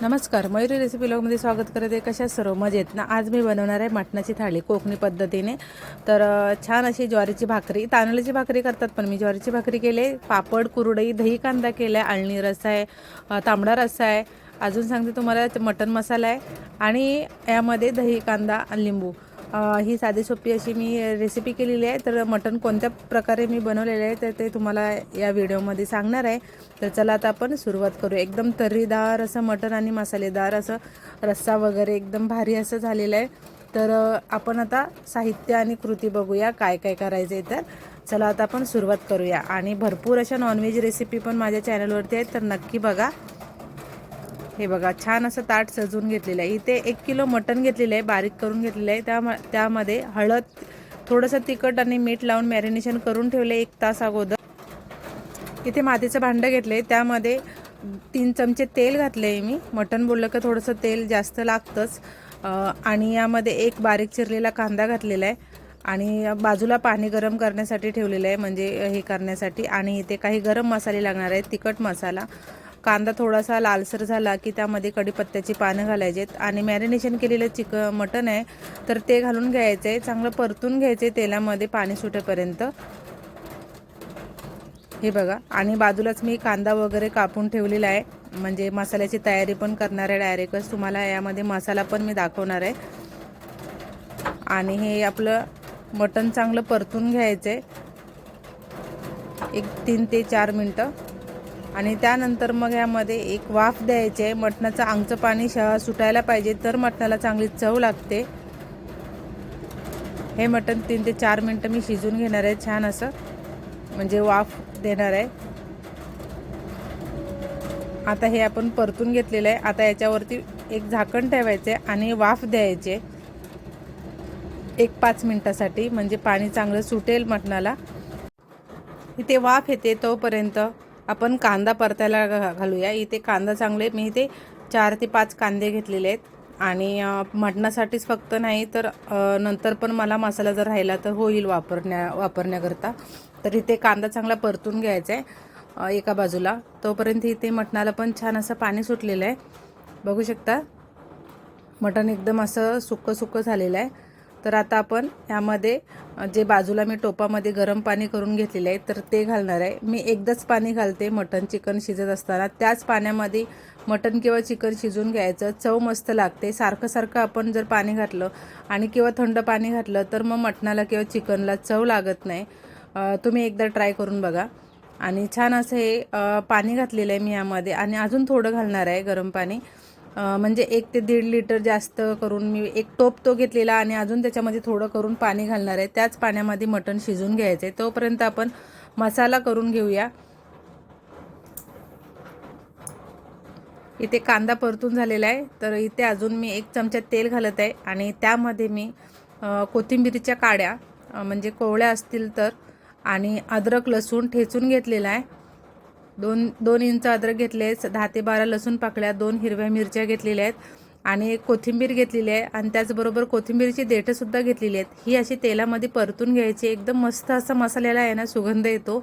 नमस्कार मयुरी रेसिपी ब्लॉगमध्ये स्वागत करत. आहे कशा सर्व? मजेत. ना आज मी बनवणार आहे मटणाची थाळी कोकणी पद्धतीने. तर छान अशी ज्वारीची भाकरी. तांदळाची भाकरी करतात पण मी ज्वारीची भाकरी केली. पापड कुरडई दही कांदा केला आहे आळणी रस्सा आहे तांबडा रस्सा आहे. अजून सांगते तुम्हाला मटण मसाला आहे. आणि यामध्ये दही कांदा आणि लिंबू. ही साधी सोपी अशी मी रेसिपी केलेली आहे. तर मटण कोणत्या प्रकारे मी बनवलेलं आहे तर ते तुम्हाला या व्हिडिओमध्ये सांगणार आहे. तर चला आता आपण सुरुवात करू. एकदम तर्रीदार असं मटण आणि मसालेदार असं रस्सा वगैरे एकदम भारी असं झालेलं आहे. तर आपण आता साहित्य आणि कृती बघूया काय काय करायचं आहे तर. चला आता आपण सुरुवात करूया. आणि भरपूर अशा नॉनव्हेज रेसिपी पण माझ्या चॅनलवरती आहेत तर नक्की बघा. हे बघा छान असं ताट सजवून घेतलेलं आहे. इथे एक किलो मटण घेतलेलं आहे बारीक करून घेतलेलं आहे. त्या त्यामध्ये हळद थोडंसं तिखट आणि मीठ लावून मॅरिनेशन करून ठेवलं एक तास अगोदर. इथे मातीचं भांडं घेतलं आहे त्यामध्ये तीन चमचे तेल घातलं आहे मी. मटण बोललं का थोडंसं तेल जास्त लागतंच. आणि यामध्ये एक बारीक चिरलेला कांदा घातलेला आहे. आणि बाजूला पाणी गरम करण्यासाठी ठेवलेलं आहे म्हणजे हे करण्यासाठी. आणि इथे काही गरम मसाले लागणार आहेत तिखट मसाला. कांदा थोडासा लालसर झाला की त्यामध्ये कढीपत्त्याची पानं घालायचे आणि मॅरिनेशन केलेलं चिक मटण आहे तर ते घालून घ्यायचं. आहे चांगलं परतून घ्यायचं आहे तेलामध्ये पाणी सुटेपर्यंत. हे बघा आणि बाजूलाच मी कांदा वगैरे कापून ठेवलेला आहे. म्हणजे मसाल्याची तयारी पण करणार आहे डायरेक्टच. तुम्हाला यामध्ये मसाला पण मी दाखवणार आहे. आणि हे आपलं मटण चांगलं परतून घ्यायचं आहे एक तीन ते चार मिनटं. आणि त्यानंतर मग यामध्ये एक वाफ द्यायची आहे. मटणाचं अंगचं पाणी श सुटायला पाहिजे तर मटणाला चांगली चव लागते. हे मटण तीन ते चार मिनटं मी शिजून घेणार आहे. छान असं म्हणजे वाफ देणार आहे. आता हे आपण परतून घेतलेलं आहे. आता याच्यावरती एक झाकण ठेवायचे आणि वाफ द्यायचे एक पाच मिनटासाठी. म्हणजे पाणी चांगलं सुटेल मटणाला. इथे वाफ येते तोपर्यंत. आपण कांदा परतायला घा- घालूया. इथे कांदा चांगले मी इथे चार ते पाच कांदे घेतलेले आहेत. आणि मटणासाठीच फक्त नाही तर नंतर पण मला मसाला जर राहिला तर होईल वापरण्या वापरण्याकरता. तर इथे कांदा चांगला परतून घ्यायचा आहे एका बाजूला. तोपर्यंत इथे मटणाला पण छान असं पाणी सुटलेलं आहे. बघू शकता मटण एकदम असं सुक्कं सुक्कं झालेलं आहे. तर आता आपण ह्यामध्ये जे बाजूला मी टोपामध्ये गरम पाणी करून घेतलेलं आहे तर ते घालणार आहे. मी एकदाच पाणी घालते मटण चिकन शिजत असताना. त्याच पाण्यामध्ये मटण किंवा चिकन शिजून घ्यायचं. चव मस्त लागते. सारखं सारखं आपण जर पाणी घातलं आणि किंवा थंड पाणी घातलं तर मग मटणाला किंवा चिकनला चव लागत नाही. तुम्ही एकदा ट्राय करून बघा. आणि छान असं हे पाणी घातलेलं आहे मी यामध्ये. आणि अजून थोडं घालणार आहे गरम पाणी. म्हणजे एक ते दीड लिटर जास्त करून मी एक टोप तो घेतलेला आणि अजून त्याच्यामध्ये थोडं करून पाणी घालणार आहे. त्याच पाण्यामध्ये मटण शिजून घ्यायचं आहे तोपर्यंत आपण मसाला करून घेऊया. इथे कांदा परतून झालेला आहे. तर इथे अजून मी एक चमचा तेल घालत आहे आणि त्यामध्ये मी कोथिंबीरीच्या काड्या म्हणजे कोवळ्या असतील तर आणि अद्रक लसूण ठेचून घेतलेला आहे. दोन दोन इंच अद्रक घेतले दहा ते बारा लसूण पाकळ्या दोन हिरव्या मिरच्या घेतलेल्या आहेत आणि एक कोथिंबीर घेतलेली आहे आणि त्याचबरोबर कोथिंबीरची देठंसुद्धा घेतलेली आहेत. ही अशी तेलामध्ये परतून घ्यायची एकदम मस्त असा मसाल्याला आहे ना सुगंध येतो.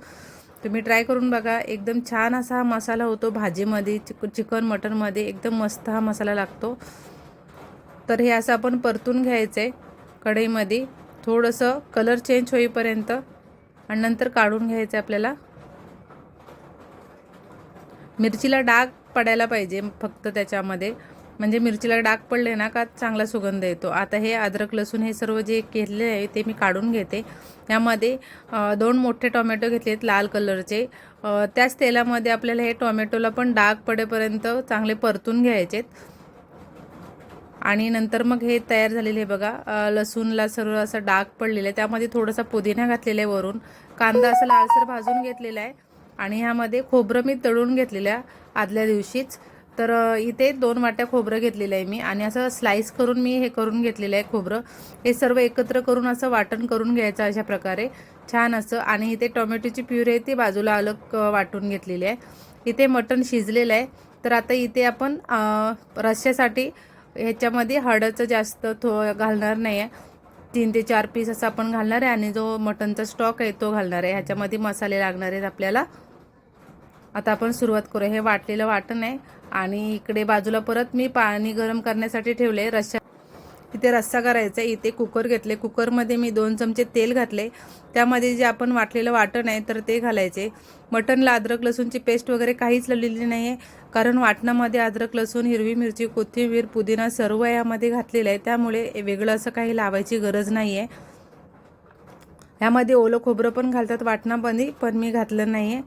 तुम्ही ट्राय करून बघा एकदम छान असा हा मसाला होतो भाजीमध्ये चिक चिकन मटनमध्ये एकदम मस्त हा मसाला लागतो. तर हे असं आपण परतून घ्यायचं आहे कढईमध्ये. थोडंसं कलर चेंज होईपर्यंत आणि नंतर काढून घ्यायचं आहे आपल्याला. मिरचीला डाग पडायला पाहिजे फक्त त्याच्यामध्ये. म्हणजे मिरचीला डाग पडले ना का चांगला सुगंध येतो. आता हे अद्रक लसूण हे सर्व जे केलेले आहे ते मी काढून घेते. यामध्ये दोन मोठे टोमॅटो घेतलेत लाल कलरचे. त्याच तेलामध्ये आपल्याला हे टोमॅटोला पण डाग पडेपर्यंत चांगले परतून घ्यायचेत. आणि नंतर मग हे तयार झालेले आहे बघा लसूणला सर्व असं डाग पडलेलं आहे. त्यामध्ये थोडासा पुदिना घातलेला आहे वरून. कांदा असं लालसर भाजून घेतलेला आहे. आणि ह्यामध्ये खोबरं मी तळून घेतलेल्या आदल्या दिवशीच. तर इथे दोन वाट्या खोबरं घेतलेलं आहे मी आणि असं स्लाईस करून मी हे करून घेतलेलं आहे खोबरं. हे सर्व एकत्र करून असं वाटण करून घ्यायचं अशा प्रकारे. छान असं आणि इथे टोमॅटोची प्युरी आहे ती बाजूला अलग वाटून घेतलेली आहे. इथे मटण शिजलेलं आहे. तर आता इथे आपण रश्श्यासाठी ह्याच्यामध्ये हळदचं जास्त थो घालणार नाही आहे. तीन ते चार पीस असं आपण घालणार आहे आणि जो मटनचा स्टॉक आहे तो घालणार आहे. ह्याच्यामध्ये मसाले लागणार आहेत आपल्याला. आता आपण सुरुवात करू हे वाटलेलं वाटण आहे. आणि इकडे बाजूला परत मी पाणी गरम करण्यासाठी ठेवले. रश्या इथे रस्सा करायचा आहे. इथे कुकर घेतले. कुकरमध्ये मी दोन चमचे तेल घातले. त्यामध्ये जे आपण वाटलेलं वाटण आहे तर ते घालायचे. मटनला अद्रक लसूणची पेस्ट वगैरे काहीच लावलेली नाही आहे कारण वाटणामध्ये अद्रक लसूण हिरवी मिरची कोथिंबीर पुदिना सर्व यामध्ये घातलेलं आहे. त्यामुळे वेगळं असं काही लावायची गरज नाही आहे ह्यामध्ये ओलं खोबरं पण घालतात. वाटणामध्ये पण मी घातलं नाही आहे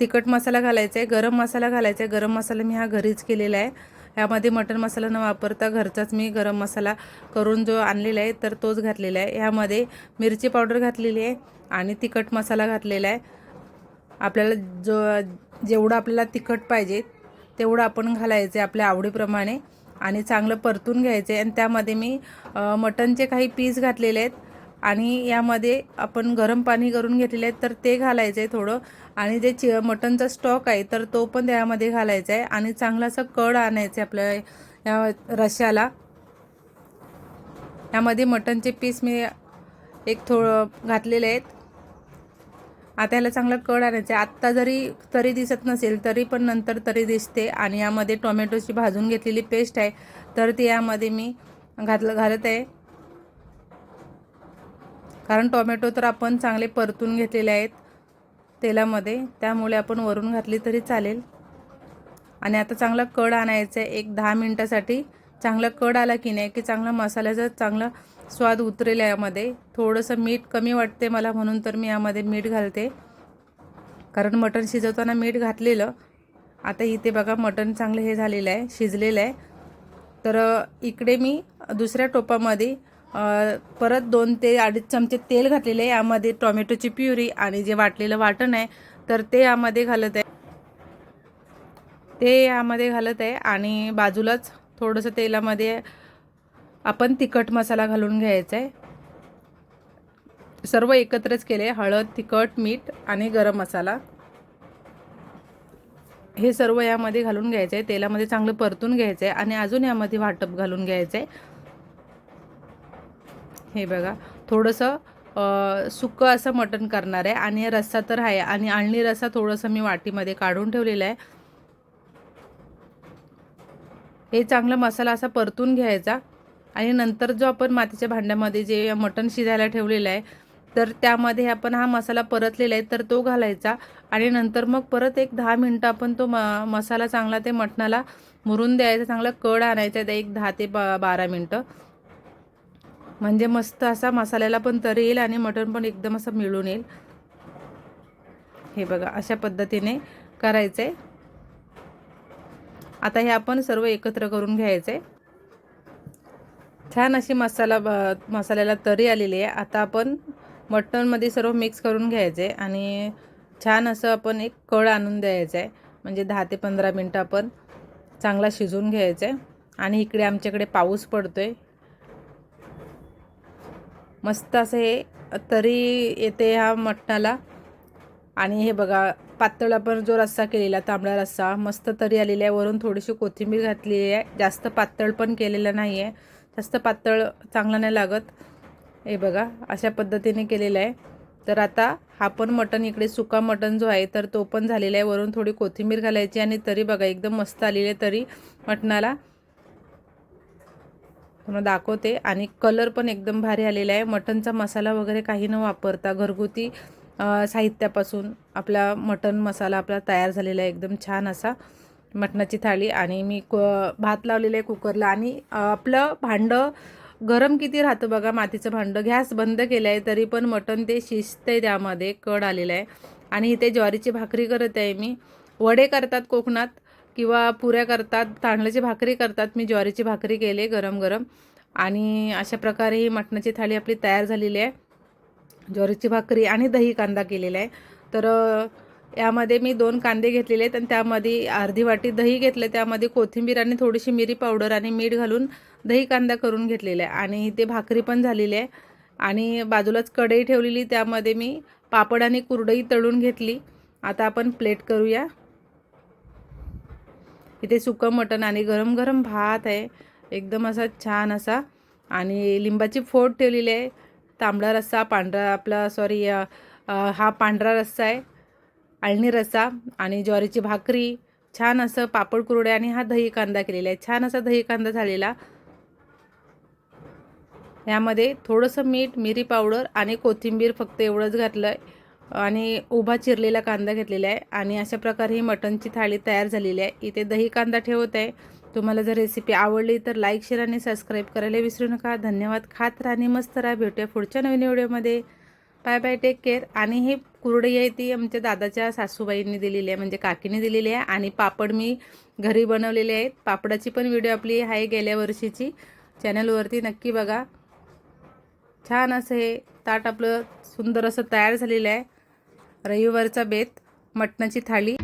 तिखट मसाला घालायचा आहे गरम मसाला घालायचा आहे. गरम मसाला मी हा घरीच केलेला आहे. ह्यामध्ये मटन मसाला न वापरता घरचाच मी गरम मसाला करून जो आणलेला आहे तर तोच घातलेला आहे. ह्यामध्ये मिरची पावडर घातलेली आहे आणि तिखट मसाला घातलेला आहे. आपल्याला जो जेवढं आपल्याला तिखट पाहिजे तेवढं आपण घालायचं आहे आपल्या आवडीप्रमाणे. आणि चांगलं परतून घ्यायचं. आहे आणि त्यामध्ये मी मटनचे काही पीस घातलेले आहेत. आणि यामध्ये आपण गरम पाणी करून घेतलेले आहेत तर ते घालायचं आहे थोडं. आणि जे चि मटनचा स्टॉक आहे तर तो पण त्यामध्ये घालायचा आहे आणि चांगलासा असं कड आणायचं आहे आपल्या या रश्याला. यामध्ये मटनचे पीस मी एक थोडं घातलेले आहेत. आता याला चांगला कड आणायचं आहे आत्ता जरी तरी दिसत नसेल तरी पण नंतर तरी दिसते. आणि यामध्ये टोमॅटोची भाजून घेतलेली पेस्ट आहे तर ती यामध्ये मी घातलं घालत आहे. कारण टोमॅटो तर आपण चांगले परतून घेतलेले आहेत तेलामध्ये. त्यामुळे आपण वरून घातली तरी चालेल. आणि आता चांगला कड आणायचा आहे. एक दहा मिनटासाठी चांगला कड आला की नाही की चांगला मसाल्याचा चांगला स्वाद उतरेल यामध्ये. थोडंसं मीठ कमी वाटते मला म्हणून तर मी यामध्ये मीठ घालते. कारण मटण शिजवताना मीठ घातलेलं. आता इथे बघा मटण चांगलं हे झालेलं आहे शिजलेलं आहे. तर इकडे मी दुसऱ्या टोपामध्ये परत दोन ते अडीच चमचे तेल घातलेले आहे. यामध्ये टोमॅटोची प्युरी आणि जे वाटलेलं वाटण आहे तर ते यामध्ये घालत आहे. ते यामध्ये घालत आहे आणि बाजूलाच थोडंसं तेलामध्ये आपण तिखट मसाला घालून घ्यायचा आहे. सर्व एकत्रच केले हळद तिखट मीठ आणि गरम मसाला. हे सर्व यामध्ये घालून घ्यायचं आहे. तेलामध्ये चांगलं परतून घ्यायचं आहे आणि अजून यामध्ये वाटप घालून घ्यायचं आहे. हे बघा. थोडंसं सुकं सुक्कं असं मटण करणार आहे आणि रस्सा तर आहे आणि आळणी रस्सा थोडंसं मी वाटीमध्ये काढून ठेवलेला आहे. हे चांगलं मसाला असा परतून घ्यायचा आणि नंतर जो आपण मातीच्या भांड्यामध्ये जे मटण शिजायला ठेवलेलं आहे तर त्यामध्ये आपण हा मसाला परतलेला आहे तर तो घालायचा आणि नंतर मग परत एक दहा मिनटं आपण तो म मसाला चांगला ते मटणाला मुरून द्यायचा चांगला कड आणायचा आहे एक दहा ते बा बारा मिनटं. म्हणजे मस्त असा मसाल्याला पण तर येईल आणि मटण पण एकदम असं मिळून येईल. हे बघा अशा पद्धतीने करायचं. आहे आता हे आपण सर्व एकत्र करून घ्यायचं. आहे छान अशी मसाला ब- मसाल्याला तरी आलेली आहे. आता आपण मटणमध्ये सर्व मिक्स करून घ्यायचं आहे आणि छान असं आपण एक कळ आणून द्यायचं. आहे म्हणजे दहा ते पंधरा मिनटं आपण चांगला शिजवून घ्यायचं. आहे आणि इकडे आमच्याकडे पाऊस पडतो आहे मस्त असं हे तरी येते ह्या मटणाला. आणि हे बघा पातळ आपण जो रस्सा केलेला तांबडा रस्सा मस्त तरी आलेला आहे. वरून थोडीशी कोथिंबीर घातलेली आहे. जास्त पातळ पण केलेलं नाही आहे जास्त पातळ चांगलं नाही लागत. हे बघा अशा पद्धतीने केलेलं आहे. तर आता हा पण मटण इकडे सुका मटण जो आहे तर तो पण झालेला आहे. वरून थोडी कोथिंबीर घालायची आणि तरी बघा एकदम मस्त आलेली आहे तरी मटणाला. पूर्ण दाखवते. आणि कलर पण एकदम भारी आलेला आहे. मटनचा मसाला वगैरे काही न वापरता घरगुती साहित्यापासून आपला मटन मसाला आपला तयार झालेला आहे. एकदम छान असा मटणाची थाळी. आणि मी क भात लावलेला आहे कुकरला. आणि आपलं भांडं गरम किती राहतं बघा मातीचं भांडं. गॅस बंद केलं आहे तरी पण मटण ते शिजतंय त्यामध्ये. कड आलेलं आहे. आणि इथे ज्वारीची भाकरी करत आहे मी. वडे करतात कोकणात. किंवा पुऱ्या करतात तांदळाची भाकरी करतात. मी ज्वारीची भाकरी केली गरम गरम. आणि अशा प्रकारे ही मटणाची थाळी आपली तयार झालेली आहे. ज्वारीची भाकरी आणि दही कांदा केलेला आहे. तर यामध्ये मी दोन कांदे घेतलेले आहेत आणि त्यामध्ये अर्धी वाटी दही घेतलं त्यामध्ये कोथिंबीर आणि थोडीशी मिरी पावडर आणि मीठ घालून दही कांदा करून घेतलेला आहे. आणि ते भाकरी पण झालेली आहे. आणि बाजूलाच कढई ठेवलेली त्यामध्ये मी पापड आणि कुरडई तळून घेतली. आता आपण प्लेट करूया. इथे सुकं मटण आणि गरम गरम भात आहे. एकदम असा छान असा. आणि लिंबाची फोड ठेवलेली आहे. तांबडा रस्सा पांढरा आपला सॉरी हा पांढरा रस्सा आहे. आळणी रस्सा आणि ज्वारीची भाकरी. छान असं पापड कुरडे आणि हा दही कांदा केलेला आहे. छान असा दही कांदा झालेला. यामध्ये थोडंसं मीठ मिरी पावडर आणि कोथिंबीर फक्त एवढंच घातलं आहे आणि उभा चिरलेला कांदा घेतलेला आहे. आणि अशा प्रकारे ही मटणची थाळी तयार झालेली आहे. इथे दही कांदा ठेवत आहे. तुम्हाला जर रेसिपी आवडली तर लाईक शेअर आणि सबस्क्राईब करायला विसरू नका. धन्यवाद. खात राहा आणि मस्त राहा. भेटूया पुढच्या नवीन व्हिडिओमध्ये. बाय बाय टेक केअर आणि हे कुरडई आहे ती आमच्या दादाच्या सासूबाईंनी दिलेली आहे. म्हणजे काकीने दिलेली आहे. आणि पापड मी घरी बनवलेले आहेत. पापडाची पण व्हिडिओ आपली आहे गेल्या वर्षीची. चॅनलवरती नक्की बघा. छान असं हे ताट आपलं सुंदर असं तयार झालेलं आहे. रविवारचा बेत मटणाची थाळी.